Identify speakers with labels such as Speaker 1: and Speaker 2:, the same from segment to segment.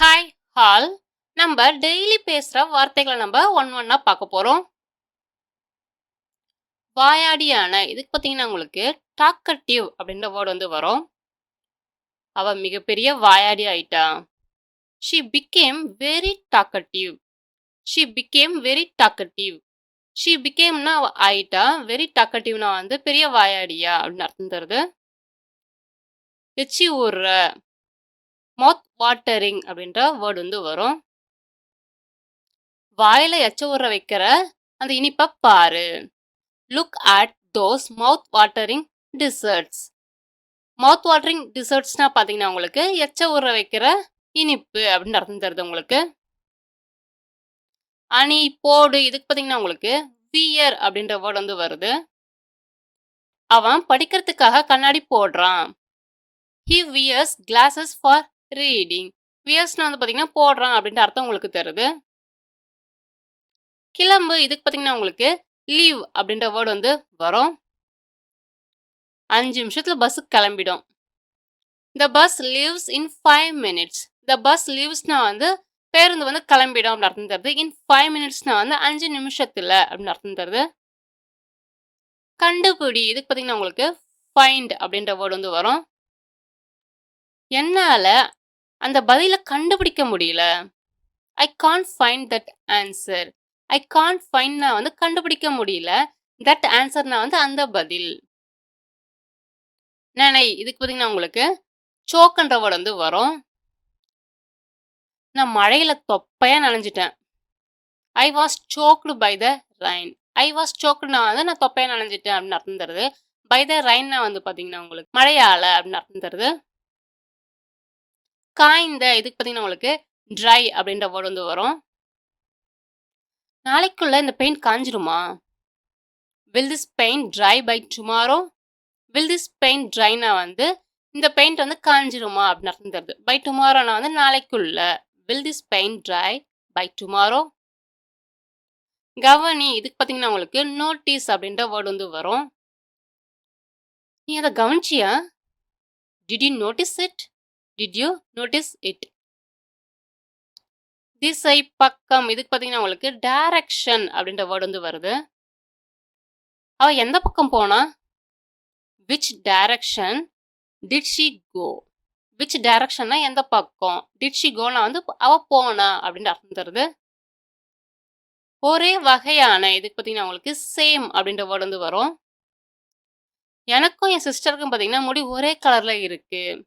Speaker 1: Hi hall நம்ம daily பேசுகிற வார்த்தைகளை நம்ம ஒன் ஒன்னா பார்க்க போகிறோம் வாயாடியான இதுக்கு பார்த்தீங்கன்னா உங்களுக்கு டாக்கட்டிவ் அப்படின்ற வேர்டு வந்து வரும். அவள் மிகப்பெரிய வாயாடி ஆயிட்டா. She became very talkative she became very talkative she பிகேம்னா ஆயிட்டா. வெரி டாக்கட்டிவ்னா வந்து பெரிய வாயாடியா அப்படின்னு அர்த்தம் தருது. எச்சி ஊர்ற. மவுத் வாட்டரிங் அப்படின்ற வேர்டு வந்து வரும். வாயில எச்ச ஊற வைக்கிற அந்த இனிப்பை பாரு. Look at those mouth watering desserts mouth watering டிசர்ட்ஸ்னா பார்த்தீங்கன்னா உங்களுக்கு எச்ச ஊற வைக்கிற இனிப்பு அப்படின்னு அர்த்தம் தருது உங்களுக்கு? அணி போடு இதுக்கு பார்த்தீங்கன்னா உங்களுக்கு வியர் அப்படின்ற வேர்டு வந்து வருது. அவன் படிக்கிறதுக்காக கண்ணாடி போடுறான். He wears glasses for reading. வியர்ஸ்னா வந்து பார்த்தீங்கன்னா போடுறான் அப்படின்ற அர்த்தம் உங்களுக்கு தருது. கிளம்பு இதுக்கு பார்த்தீங்கன்னா உங்களுக்கு லீவ் அப்படின்ற வேர்டு வந்து வரும். அஞ்சு நிமிஷத்தில் bus கிளம்பிடும். The bus leaves in five minutes the bus லீவ்ஸ்னா வந்து பேருந்து வந்து கிளம்பிடும் அப்படின்னு அர்த்தம் தருது. இன் ஃபைவ் மினிட்ஸ்னா வந்து அஞ்சு நிமிஷத்தில் அப்படின்னு அர்த்தம் தருது. கண்டுபிடி இதுக்கு பார்த்தீங்கன்னா உங்களுக்கு ஃபைண்ட் அப்படின்ற வேர்டு வந்து வரும். என்னால் அந்த பதிலை கண்டுபிடிக்க முடியல. I can't find that answer I can't நான் வந்து கண்டுபிடிக்க முடியல. தட் ஆன்சர்னா வந்து அந்த பதில். நினை இதுக்கு பார்த்தீங்கன்னா உங்களுக்கு சோக்குன்ற வேர்டு வந்து வரும். நான் மழையில தொப்பையா நனைஞ்சிட்டேன். I was soaked by the rain I was சோக்டுனா வந்து நான் தொப்பையா நனைஞ்சிட்டேன் அப்படின்னு அர்த்தம் தருது. பை த ரைன்னா வந்து பார்த்தீங்கன்னா உங்களுக்கு மழையால அப்படின்னு அர்த்தம் தருது. காய்ந்த இதுக்கு பார்த்தீங்கன்னா உங்களுக்கு ட்ரை அப்படின்ற வேர்டு வந்து வரும். நாளைக்குள்ள இந்த paint காஞ்சிருமா? Will this paint dry by tomorrow will this paint ட்ரைனா வந்து இந்த பெயிண்ட் வந்து காஞ்சிருமா அப்படின்னு அர்த்தம் தருது பை டுமாரோனா வந்து நாளைக்குள்ள. Will this paint dry by tomorrow கவனி இதுக்கு பார்த்தீங்கன்னா உங்களுக்கு நோட்டீஸ் அப்படின்ற வேர்டு வந்து வரும். நீ அதை கவனிச்சியா? Did you notice it did you notice it திசை பக்கம். இதுக்கு பார்த்தீங்கன்னா உங்களுக்கு டைரக்ஷன் அப்படின்ற வேர்டு வந்து வருது. அவள் எந்த பக்கம் போனா? Which direction did she go which டைரக்ஷன்னா எந்த பக்கம்? டிட் ஷி கோனா வந்து அவ போனா அப்படின்னு அர்த்தம் தருது. ஒரே வகையான இதுக்கு பார்த்தீங்கன்னா உங்களுக்கு சேம் அப்படின்ற வேர்டு வந்து வரும். எனக்கும் என் சிஸ்டருக்கும் பார்த்தீங்கன்னா முடி ஒரே கலரில் இருக்குது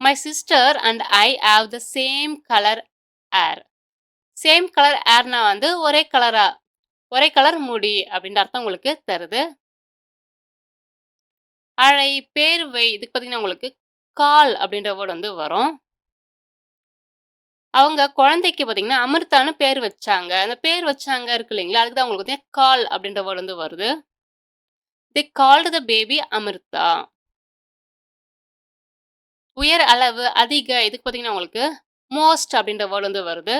Speaker 1: my sister and I have the same colour hair same colour ஏர்னா வந்து ஒரே கலரா ஒரே கலர் முடி அப்படின்ற அர்த்தம் உங்களுக்கு தருது. அழை பேர்வை இதுக்கு பார்த்தீங்கன்னா உங்களுக்கு கால் அப்படின்ற வேர்டு வந்து வரும். அவங்க குழந்தைக்கு பார்த்தீங்கன்னா அமிர்தான்னு பேர் வச்சாங்க. அந்த பேர் வச்சாங்க இருக்கு இல்லைங்களா? அதுக்கு தான் உங்களுக்கு பார்த்தீங்கன்னா கால் அப்படின்ற வேர்டு வந்து வருது. They called the baby Amrita உயர் அளவு அதிக இதுக்கு பார்த்தீங்கன்னா உங்களுக்கு மோஸ்ட் அப்படின்ற வேர்டு வந்து வருது.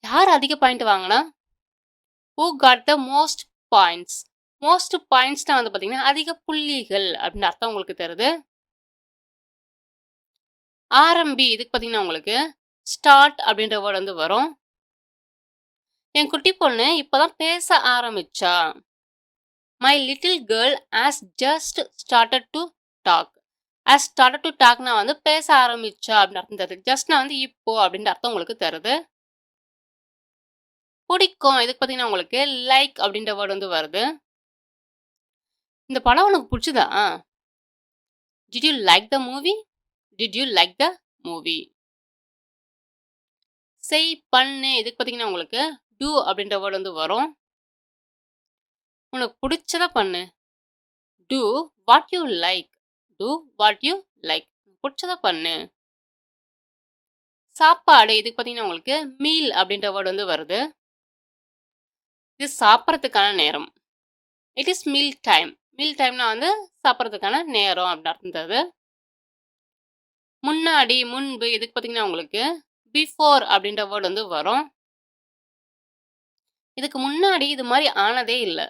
Speaker 1: யார் அதிக பாயிண்ட் வாங்கினா? Who got the most points most பாயிண்ட்ஸ்னா வந்து பார்த்தீங்கன்னா அதிக புள்ளிகள் அப்படின்னு அர்த்தம் உங்களுக்கு தருது. ஆரம்பி இதுக்கு பார்த்தீங்கன்னா உங்களுக்கு ஸ்டார்ட் அப்படின்ற வேர்டு வந்து வரும். என் குட்டி பொண்ணு இப்போதான் பேச ஆரம்பிச்சா. My little girl has just started to talk has start to டாக்னா வந்து பேச ஆரம்பிச்சா அப்படின்னு அர்த்தம் தருது. ஜஸ்ட் நான் வந்து இப்போ அப்படின்ற அர்த்தம் உங்களுக்கு தருது. பிடிக்கும். இதுக்கு பார்த்தீங்கன்னா உங்களுக்கு லைக் அப்படின்ற வேர்டு வந்து வருது. இந்த படம் உனக்கு பிடிச்சதா? Did you like the movie did you like the movie செய் பண்ணு இதுக்கு பார்த்தீங்கன்னா உங்களுக்கு டூ அப்படின்ற வேர்டு வந்து வரும். உனக்கு பிடிச்சத பண்ணு. Do what you like do what you like பிடிச்சத பண்ணு. சாப்பாடு இதுக்கு பார்த்தீங்கன்னா உங்களுக்கு மீல் அப்படின்ற வேர்டு வந்து வருது. இது சாப்பிட்றதுக்கான நேரம். It is meal time meal டைம்னா வந்து சாப்பிட்றதுக்கான நேரம் அப்படின்னு அர்த்தம் முன்னாடி முன்பு இதுக்கு பார்த்தீங்கன்னா உங்களுக்கு பிஃபோர் அப்படின்ற வேர்டு வந்து வரும். இதுக்கு முன்னாடி இது மாதிரி ஆனதே இல்லை.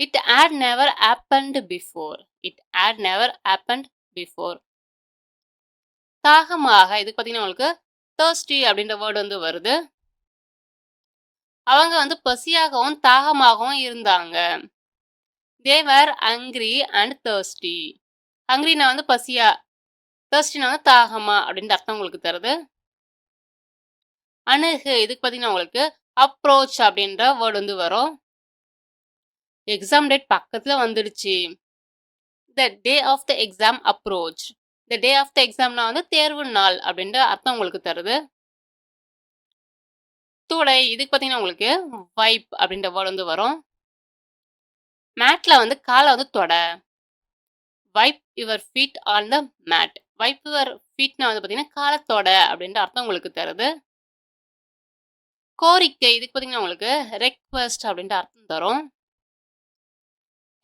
Speaker 1: It had never happened before it had never happened before தாகமாக இதுக்கு பார்த்தீங்கன்னா உங்களுக்கு தர்ஸ்டி அப்படின்ற வேர்டு வந்து வருது. அவங்க வந்து பசியாகவும், தாகமாகவும் இருந்தாங்க. They were hungry and thirsty அங்க்ரினா வந்து பசியா, thirstyனா வந்து தாகமா அப்படின்ற அர்த்தம் உங்களுக்கு தருது. அணுகு இதுக்கு பார்த்தீங்கன்னா உங்களுக்கு அப்ரோச் அப்படின்ற வேர்டு வந்து வரும். எக்ஸாம் டேட் பக்கத்தில் வந்துடுச்சு. The day of the exam approach. The day of the எக்ஸாம்னா வந்து தேர்வு நாள் அப்படின்ற அர்த்தம் உங்களுக்கு தருது. துடை இதுக்கு பார்த்தீங்கன்னா உங்களுக்கு வைப் அப்படின்ற வேர்டு வந்து வரும். மேட்டில் வந்து காலை வந்து தொட. Wipe your feet on the mat. Wipe your ஃபீட்னா வந்து பார்த்தீங்கன்னா காலை தொட அப்படின்ற அர்த்தம் உங்களுக்கு தருது. கோரிக்கை இதுக்கு பார்த்தீங்கன்னா உங்களுக்கு ரெக்வெஸ்ட் அப்படின்ற அர்த்தம் தரும்.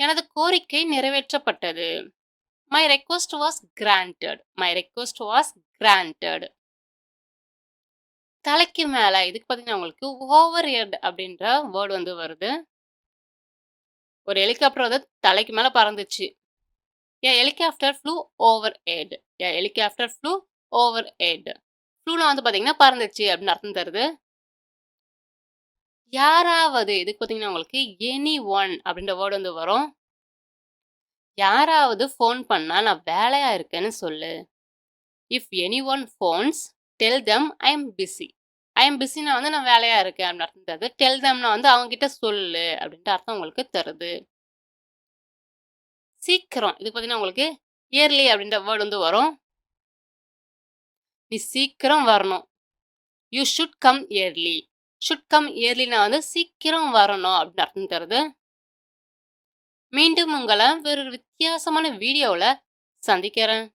Speaker 1: எனது கோரிக்கை நிறைவேற்றப்பட்டது. My request was granted. My request was granted. தலைக்கு மேல இதுக்கு பார்த்தீங்கன்னா உங்களுக்கு ஓவர் ஹெட் அப்படின்ற வேர்டு வந்து வருது. ஒரு ஹெலிகாப்டர் வந்து தலைக்கு மேல பறந்துச்சு. A helicopter flew overhead. A helicopter flew overhead. ஃப்ளூலாம் வந்து பார்த்தீங்கன்னா பறந்துச்சு அப்படின்னு அர்த்தம் தருது. யாராவது இதுக்கு பார்த்தீங்கன்னா உங்களுக்கு எனி ஒன் அப்படின்ற வேர்டு வந்து வரும். யாராவது ஃபோன் பண்ணால் நான் வேலையாக இருக்கேன்னு சொல்லு. If anyone phones tell them I am busy. I am பிஸினா வந்து நான் வேலையாக இருக்கேன் அப்படின்னு அர்த்தம் தருது. டெல் தம்னா வந்து அவங்க கிட்ட சொல்லு அப்படின்ட்டு அர்த்தம் உங்களுக்கு தருது. சீக்கிரம் இதுக்கு பார்த்தீங்கன்னா உங்களுக்கு இயர்லி அப்படின்ற வேர்டு வந்து வரும். நீ சீக்கிரம் வரணும். You should come early. Should come இயர்லினா வந்து சீக்கிரம் வரணும் அப்படின்னு அர்த்தம் தருது. மீண்டும் உங்கள வேறு வித்தியாசமான வீடியோவில் சந்திக்கிறேன்.